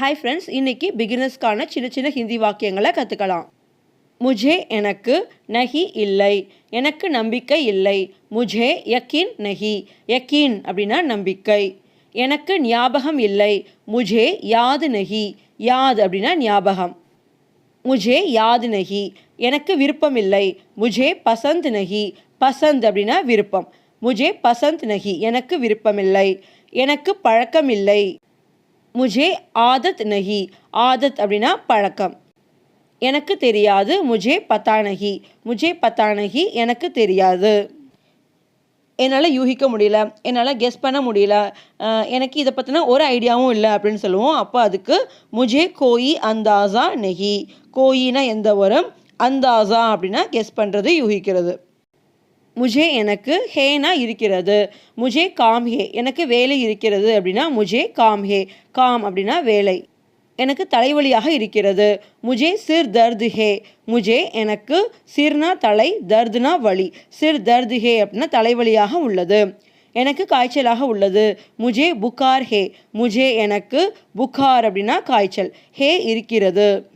Hi friends இன்னைக்கு பிகினர்ஸ்க்கான சின்ன சின்ன ஹிந்தி வாக்கியங்களை கற்றுக்கலாம் முஜே எனக்கு நஹி இல்லை எனக்கு நம்பிக்கை இல்லை. முஜே யக்கீன் நஹி யக்கீன் அப்படின்னா நம்பிக்கை. எனக்கு ஞாபகம் இல்லை முஜே யாது நஹி யாது அப்படின்னா ஞாபகம். முஜே யாது நகி எனக்கு விருப்பம் இல்லை. முஜே பசந்த் நஹி பசந்த் அப்படின்னா விருப்பம். முஜே பசந்த் நஹி எனக்கு விருப்பமில்லை எனக்கு பழக்கம் இல்லை. முஜே ஆதத் நஹி. ஆதத் அப்படின்னா பழக்கம். எனக்கு தெரியாது முஜே பத்தானகி முஜே பத்தானகி எனக்கு தெரியாது. என்னால் யூகிக்க முடியல என்னால் கெஸ் பண்ண முடியல எனக்கு இதை பற்றின ஒரு ஐடியாவும் இல்லை அப்படின்னு சொல்லுவோம். அப்போ அதுக்கு முஜே கோயி அந்தாசா நெகி கோயினா எந்த வரும்? அந்தாசா அப்படின்னா கெஸ் பண்ணுறது யூகிக்கிறது. முஜே எனக்கு ஹேனா இருக்கிறது. முஜே காம் ஹே. எனக்கு வேலை இருக்கிறது அப்படின்னா முஜே காம் ஹே. காம் அப்படின்னா வேலை. எனக்கு தலைவலியாக இருக்கிறது. முஜே சிர் தர்து ஹே. முஜே எனக்கு சிர்னா தலை தர்துனா வலி. சிர் தர்து ஹே அப்படின்னா தலைவலியாக உள்ளது. எனக்கு காய்ச்சலாக உள்ளது. முஜே புகார் ஹே. முஜே எனக்கு புகார் அப்படின்னா காய்ச்சல். ஹே இருக்கிறது.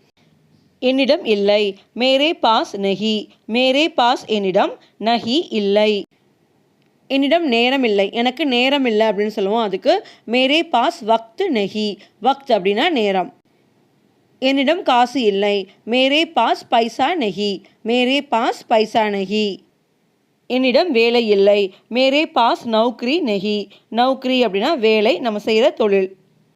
என்னிடம் இல்லை. மேரே பாஸ் நஹி மேரே பாஸ் என்னிடம் நஹி இல்லை. என்னிடம் நேரம் இல்லை. எனக்கு நேரம் இல்லை அப்படின்னு சொல்லுவோம். அதுக்கு மேரே பாஸ் வக்த் நெஹி வக்த் அப்படின்னா நேரம். என்னிடம் காசு இல்லை. மேரே பாஸ் பைசா நெஹி மேரே பாஸ் பைசா நெஹி என்னிடம் வேலை இல்லை. மேரே பாஸ் நௌக்ரி நெஹி நௌக்ரி அப்படின்னா வேலை நம்ம செய்கிற தொழில்.